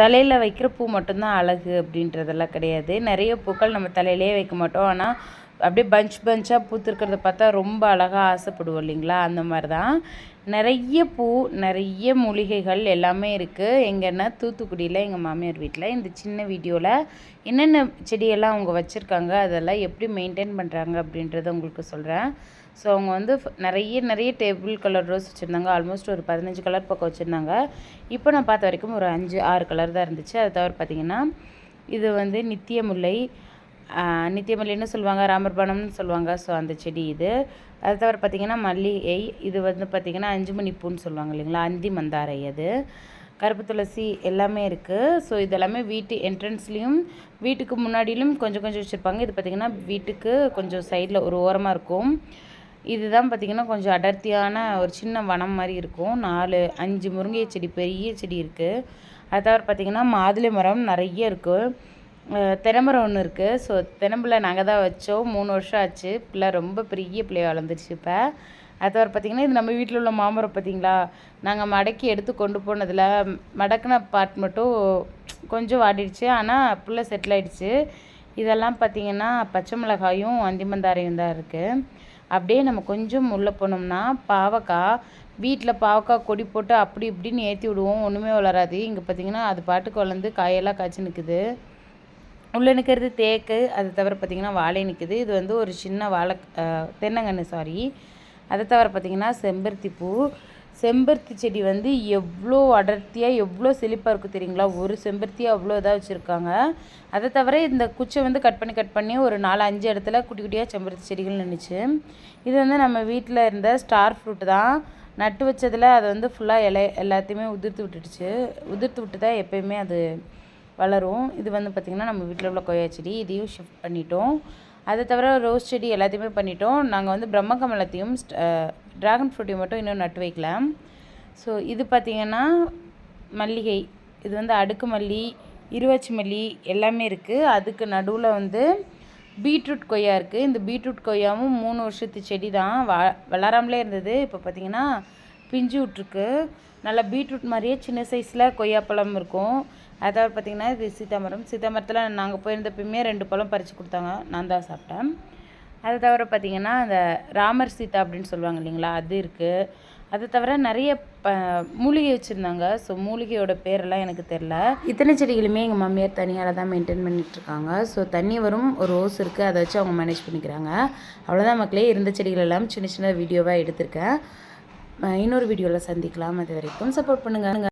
தலையில் வைக்கிற பூ மட்டும்தான் அழகு அப்படின்றதெல்லாம் கிடையாது. நிறைய பூக்கள் நம்ம தலையிலே வைக்க மாட்டோம். ஆனால் அப்படியே பஞ்ச் பஞ்சாக பூத்துருக்கிறத பார்த்தா ரொம்ப அழகாக ஆசைப்படுவோம் இல்லைங்களா? அந்த மாதிரி தான் நிறைய பூ நிறைய மூலிகைகள் எல்லாமே இருக்குது எங்கன்னா தூத்துக்குடியில் எங்கள் மாமியார் வீட்டில் இந்த சின்ன வீடியோவில் என்னென்ன செடியெல்லாம் அவங்க வச்சுருக்காங்க அதெல்லாம் எப்படி மெயின்டைன் பண்ணுறாங்க அப்படின்றத உங்களுக்கு சொல்கிறேன் ஸோ அவங்க வந்து நிறைய நிறைய டேபிள் கலர் ரோஸ் வச்சுருந்தாங்க. ஆல்மோஸ்ட் ஒரு பதினஞ்சு கலர் பக்கம் வச்சுருந்தாங்க. இப்போ நான் பார்த்த வரைக்கும் ஒரு அஞ்சு ஆறு கலர் தான் இருந்துச்சு. அதை தவிர பார்த்திங்கன்னா இது வந்து நித்திய முல்லை நித்தியமல்லின்னு சொல்லுவாங்க ராமர்பணம்னு சொல்லுவாங்க. ஸோ அந்த செடி இது. அது தவிர பார்த்திங்கன்னா மல்லிகை இது வந்து பார்த்திங்கன்னா அஞ்சு மணி பூன்னு சொல்லுவாங்க இல்லைங்களா? அந்தி மந்தாரை அது. கருப்பு துளசி எல்லாமே இருக்குது ஸோ இதெல்லாமே வீட்டு என்ட்ரன்ஸ்லேயும் வீட்டுக்கு முன்னாடியிலும் கொஞ்சம் கொஞ்சம் வச்சுருப்பாங்க. இது பார்த்திங்கன்னா வீட்டுக்கு கொஞ்சம் சைடில் ஒரு ஓரமாக இருக்கும். இதுதான் பார்த்திங்கன்னா கொஞ்சம் அடர்த்தியான ஒரு சின்ன வனம் மாதிரி இருக்கும். நாலு அஞ்சு முருங்கை செடி பெரிய செடி இருக்குது அது தவிர பார்த்திங்கன்னா மாதுளை மரம் நிறைய இருக்குது தினமரம் ஒன்று இருக்குது ஸோ தினம்பிள்ளை நாங்கள் தான் வச்சோம். மூணு வருஷம் ஆச்சு. பிள்ளை ரொம்ப பெரிய பிள்ளைய வளர்ந்துருச்சு இப்போ. அதுவரை பார்த்திங்கன்னா இது நம்ம வீட்டில் உள்ள மாமரம் பார்த்திங்களா நாங்கள் மடக்கி எடுத்து கொண்டு போனதில் மடக்கின பார்ட் மட்டும் கொஞ்சம் வாடிடுச்சு. ஆனால் பிள்ளை செட்டில் ஆகிடுச்சு இதெல்லாம் பார்த்திங்கன்னா பச்சை மிளகாயும் அந்திமந்தாரையும் தான் இருக்குது அப்படியே நம்ம கொஞ்சம் உள்ளே போனோம்னா பாவக்காய் வீட்டில் பாவக்காய் கொடி போட்டு அப்படி இப்படின்னு ஏற்றி விடுவோம். ஒன்றுமே வளராது. இங்கே பார்த்திங்கன்னா அது பாட்டுக்கு வளர்ந்து காயெல்லாம் காய்ச்சி நிற்குது உள்ளே நிற்கிறது தேக்கு அது தவிர பார்த்திங்கன்னா வாழை நிற்குது இது வந்து ஒரு சின்ன வாழை தென்னங்கன்று சாரி அதை தவிர பார்த்திங்கன்னா செம்பருத்தி பூ. செம்பருத்தி செடி வந்து எவ்வளோ அடர்த்தியாக எவ்வளோ செழிப்பாக இருக்குது தெரியுங்களா? ஒரு செம்பருத்தியாக அவ்வளோ இதாக வச்சுருக்காங்க. அதை தவிர இந்த குச்சை வந்து கட் பண்ணி கட் பண்ணி ஒரு நாலு அஞ்சு இடத்துல குட்டி குட்டியாக செம்பருத்தி செடிகள் நின்றுச்சு இது வந்து நம்ம வீட்டில் இருந்த ஸ்டார் ஃப்ரூட் தான். நட்டு வச்சதில் அதை வந்து ஃபுல்லாக இலை எல்லாத்தையுமே உதிர்த்து விட்டுடுச்சு. உதிர்த்து விட்டு தான் எப்போயுமே அது வளரும். இது வந்து பார்த்திங்கன்னா நம்ம வீட்டில் உள்ள கொய்யா செடி இதையும் ஷிஃப்ட் பண்ணிட்டோம். அதை தவிர ரோஸ் செடி எல்லாத்தையுமே பண்ணிட்டோம். நாங்கள் வந்து பிரம்ம கமலத்தையும் ட்ராகன் ஃப்ரூட்டையும் மட்டும் இன்னும் நட்டு வைக்கலாம் ஸோ இது பார்த்திங்கன்னா மல்லிகை. இது வந்து அடுக்கு மல்லி இருவச்சி மல்லி எல்லாமே இருக்குது அதுக்கு நடுவில் வந்து பீட்ரூட் கொய்யா இருக்குது இந்த பீட்ரூட் கொய்யாவும் மூணு வருஷத்து செடி தான் வ வளராமலே இருந்தது. இப்போ பார்த்திங்கன்னா பிஞ்சு விட்ருக்கு நல்லா பீட்ரூட் மாதிரியே சின்ன சைஸில் கொய்யாப்பழம் இருக்கும். அதாவது பார்த்திங்கன்னா இது சீத்தாமரம் சீத்தாமரத்தில் நாங்கள் போயிருந்தப்பயுமே ரெண்டு பழம் பறித்து கொடுத்தாங்க. நான் தான் சாப்பிட்டேன். அது தவிர பார்த்திங்கன்னா அந்த ராமர் சீதா அப்படின்னு சொல்லுவாங்க இல்லைங்களா அது இருக்குது அது தவிர நிறைய ப மூலிகை வச்சுருந்தாங்க. ஸோ மூலிகையோட பேரெல்லாம் எனக்கு தெரில. இத்தனை செடிகளுமே எங்கள் மாமியார் தனியால் தான் மெயின்டைன் பண்ணிகிட்ருக்காங்க ஸோ தண்ணி வரும் ஒரு ரோஸ் இருக்குது அதை வச்சு அவங்க மேனேஜ் பண்ணிக்கிறாங்க. அவ்வளோதான் மக்களே இருந்த செடிகள் எல்லாம் சின்ன சின்ன வீடியோவாக எடுத்திருக்கேன். இன்னொரு வீடியோவில் சந்திக்கலாம். அது வரைக்கும் சப்போர்ட் பண்ணுங்கள்